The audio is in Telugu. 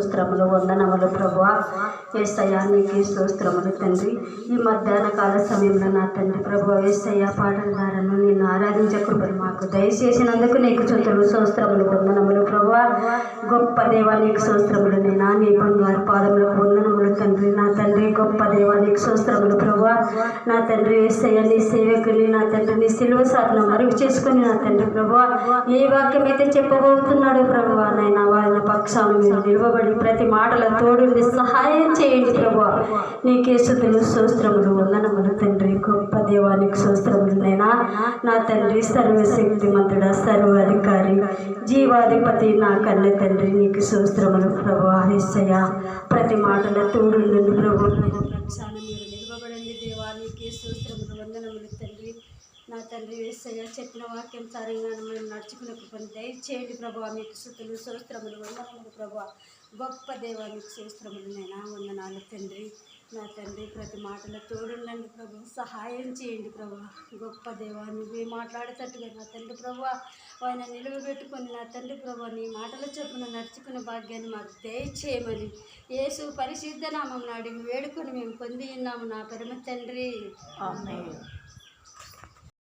స్తోత్రములు వందనములు ప్రభు ఏసయ్య నీకు స్తోత్రములు తండ్రి. ఈ మధ్యాహ్న కాల సమయంలో నా తండ్రి ప్రభు ఏసయ్య పాటల ద్వారాను నేను ఆరాధించే కృపను మాకు దయచేసినందుకు నీకు చుట్టూ స్తోత్రములు వందనములు ప్రభు గొప్ప దేవా నీకు స్తోత్రములు నేనా? నీ బంగారు పాదములకు వందనములు తండ్రి. నా తండ్రి గొప్ప దేవా నీకు స్తోత్రములు ప్రభు నా తండ్రి ఏసయ్య నీ సేవకుని నా తండ్రి నీ సిలువ సాధన మరుగు చేసుకుని నా తండ్రి ప్రభు ఏ వాక్యం అయితే చెప్పబోతున్నాడు ప్రభు నాయన వాళ్ళ మీరు నిలవబడి ప్రతి మాటల తోడుండి సహాయం చేయండి ప్రభు. నీకే శుద్ధులు సోస్త్రములు వందనములు తండ్రి. గొప్ప దేవానికి సోస్త్రములు నైనా నా తండ్రి సర్వశక్తి మంతుడ సర్వాధికారి జీవాధిపతి నా కన్న తండ్రి నీకు సోస్త్రములు ప్రభు. హిస్సయ్య ప్రతి మాటల తోడు ప్రభు. నాయన మీరు నిలవబడండి దేవానికి సూత్రములు వందనములు తండ్రి. నా తండ్రి వేసయ్య చెప్పిన వాక్యం సారంగా మేము నడుచుకునే కృపను దయచేయండి ప్రభావ మీకు శుతులు సూత్రములు వందనములు ప్రభావ గొప్ప దేవానికి సూత్రములు నైనా వందనాలు తండ్రి. నా తండ్రి ప్రతి మాటలో తోడుండండి ప్రభు. సహాయం చేయండి ప్రభు. గొప్ప దేవా నువ్వే మాట్లాడేటట్టుగా నా తండ్రి ప్రభు. ఆయన నిలువబెట్టుకొని నా తండ్రి ప్రభు నీ మాటల చొప్పున నడుచుకునే భాగ్యాన్ని మాకు దయచేయమని యేసు పరిశుద్ధ నామం అడిగి వేడుకొని మేము పొంది ఉన్నాము నా పరమ తండ్రి.